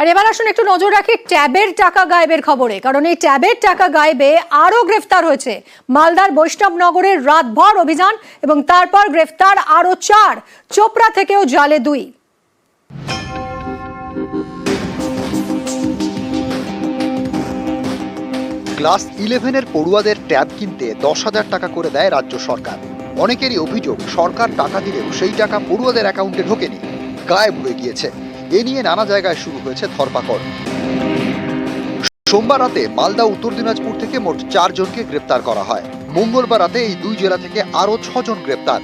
আর এবার আসুন একটু নজর রাখি ট্যাবের টাকা গায়েবের খবরে। কারণ এই ট্যাবের টাকা গায়েবে আরও গ্রেফতার হয়েছে। মালদার বৈষ্ণবনগরের রাতভর অভিযান এবং তারপর গ্রেফতার আরও চার। চোপড়া থেকেও জালে দুই। ক্লাস ইলেভেনের পড়ুয়াদের ট্যাব কিনতে দশ হাজার টাকা করে দেয় রাজ্য সরকার। অনেকেরই অভিযোগ, সরকার টাকা দিলেও সেই টাকা পড়ুয়াদের অ্যাকাউন্টে ঢোকেনি। গায়েব হয়ে গিয়েছে। এ নিয়ে নানা জায়গায় শুরু হয়েছে ধরপাকড়। সোমবার রাতে মালদা, উত্তর দিনাজপুর থেকে মোট চারজনকে গ্রেপ্তার করা হয়। মঙ্গলবার রাতে এই দুই জেলা থেকে আরও ছজন গ্রেপ্তার।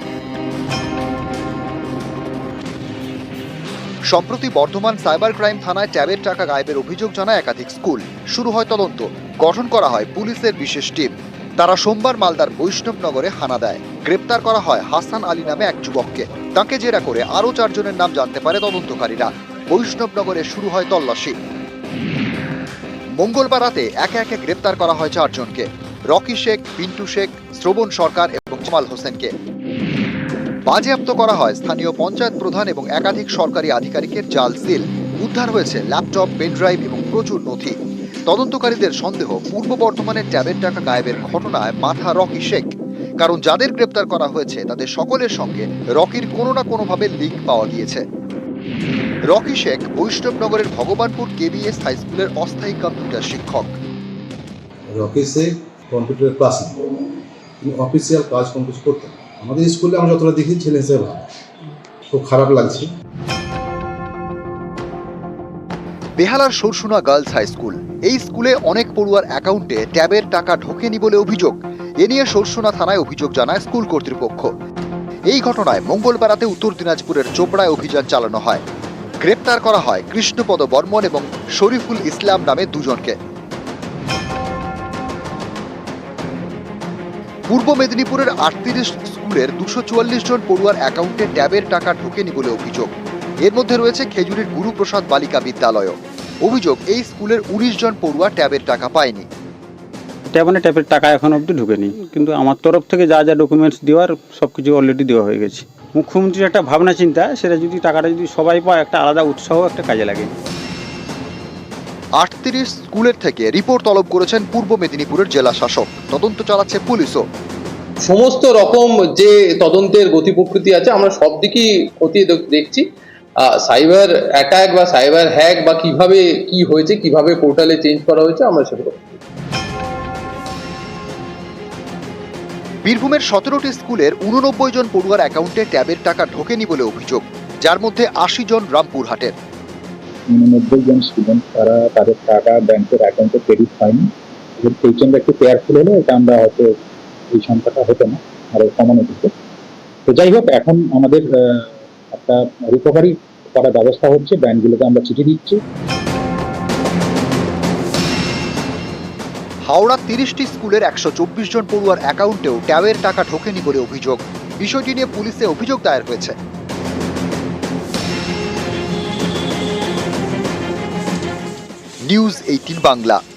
সম্প্রতি বর্ধমান সাইবার ক্রাইম থানায় ট্যাবের টাকা গায়েবের অভিযোগ জানায় একাধিক স্কুল। শুরু হয় তদন্ত। গঠন করা হয় পুলিশের বিশেষ টিম। তারা সোমবার মালদার বৈষ্ণবনগরে হানা দেয়। গ্রেপ্তার করা হয় হাসান আলী নামে এক যুবককে। তাকে জেরা করে আরও চারজনের নাম জানতে পারে তদন্তকারীরা। বৈষ্ণবনগরে শুরু হয় তল্লাশি। মঙ্গলবার রাতে একে একে গ্রেপ্তার করা হয় চারজনকে, রকি শেখ, পিন্টু শেখ, শ্রবণ সরকার এবং জামাল হোসেনকে। বাজেয়াপ্ত করা হয় স্থানীয় পঞ্চায়েত প্রধান এবং একাধিক সরকারি আধিকারিকের জাল সিল, উদ্ধার হয়েছে ল্যাপটপ পেনড্রাইভ এবং প্রচুর নথি। তদন্তকারীদের সন্দেহ পূর্ব বর্ধমানের ট্যাবের টাকা গায়েবের ঘটনায় মাথা রকি শেখ। কারণ যাদের গ্রেপ্তার করা হয়েছে তাদের সকলের সঙ্গে রকির কোনো না কোনোভাবে লিঙ্ক পাওয়া গিয়েছে। রকি শেখ বৈষ্ণবনগরের ভগবানপুর কেবিএস হাই স্কুলের অস্থায়ী কম্পিউটার শিক্ষক। অফিসে কম্পিউটার ক্লাস তিনি অফিসিয়াল কাজ কিছু করতেন। আমাদের স্কুলে আমরা যতটা দেখি ছেলে হিসেবে ভালো। খুব খারাপ লাগছে। বেহালার সরসুনা গার্লস হাই স্কুল। এই স্কুলে অনেক পড়ুয়ার অ্যাকাউন্টে ট্যাবের টাকা ঢোকেনি বলে অভিযোগ। এ নিয়ে সরসুনা থানায় অভিযোগ জানায় স্কুল কর্তৃপক্ষ। এই ঘটনায় মঙ্গলবার রাতে উত্তর দিনাজপুরের চোপড়ায় অভিযান চালানো হয়। গ্রেপ্তার করা হয় কৃষ্ণপদ বর্মন এবং শরীফুল ইসলাম নামে দুজনকে। পূর্ব মেদিনীপুরের আটত্রিশ স্কুলের দুশো চুয়াল্লিশ জন পড়ুয়ার অ্যাকাউন্টে ট্যাবের টাকা ঢোকেনি বলে অভিযোগ। এর মধ্যে রয়েছে খেজুরির গুরুপ্রসাদ বালিকা বিদ্যালয় অভিযোগ, এই স্কুলের উনিশ জন পড়ুয়া ট্যাবের টাকা পায়নি। ট্যাবনে ট্যাপের টাকা এখন অবধি ঢুকেনি। কিন্তু আমার তরফ থেকে যা যা ডকুমেন্টস দেওয়ার সব কিছু অলরেডি দেওয়া হয়ে গেছে। মুখ্যমন্ত্রীর একটা ভাবনা চিন্তা সেটা যদি টাকাটা যদি সবাই পায় একটা আলাদা উৎসাহ একটা কাজে লাগে। আটত্রিশ স্কুলের থেকে রিপোর্ট তলব করেছেন পূর্ব মেদিনীপুরের জেলা শাসক। তদন্ত চালাচ্ছে পুলিশও। সমস্ত রকম যে তদন্তের গতি প্রকৃতি আছে আমরা সব দিকই খতিয়ে দেখছি। সাইবার অ্যাটাক বা সাইবার হ্যাক বা কীভাবে কি হয়েছে কীভাবে পোর্টালে চেঞ্জ করা হয়েছে আমরা সেগুলো বীরভূমের সতেরোটি স্কুলের উননব্বই জন পড়ুয়ার অ্যাকাউন্টে ট্যাবের টাকা ঢোকেনি বলে অভিযোগ, যার মধ্যে আশি জন রামপুরহাটের। উননব্বই জন স্টুডেন্ট তারা তাদের টাকা ব্যাংকের অ্যাকাউন্টে ক্রেডিট এবার সেই জন্য একটু কেয়ারফুল হলে এটা আমরা হয়তো এই সংখ্যাটা হতো না, আরও কমানো যেত। তো যাই হোক, এখন আমাদের একটা রিকভারি করার ব্যবস্থা হচ্ছে, ব্যাংকগুলোকে আমরা চিঠি দিচ্ছি। হাওড়া তিরিশটি স্কুলের একশো চব্বিশ জন পড়ুয়ার অ্যাকাউন্টেও ট্যাবের টাকা ঢোকেনি বলে অভিযোগ। বিষয়টি নিয়ে পুলিশে অভিযোগ দায়ের হয়েছে। News eighteen Bangla.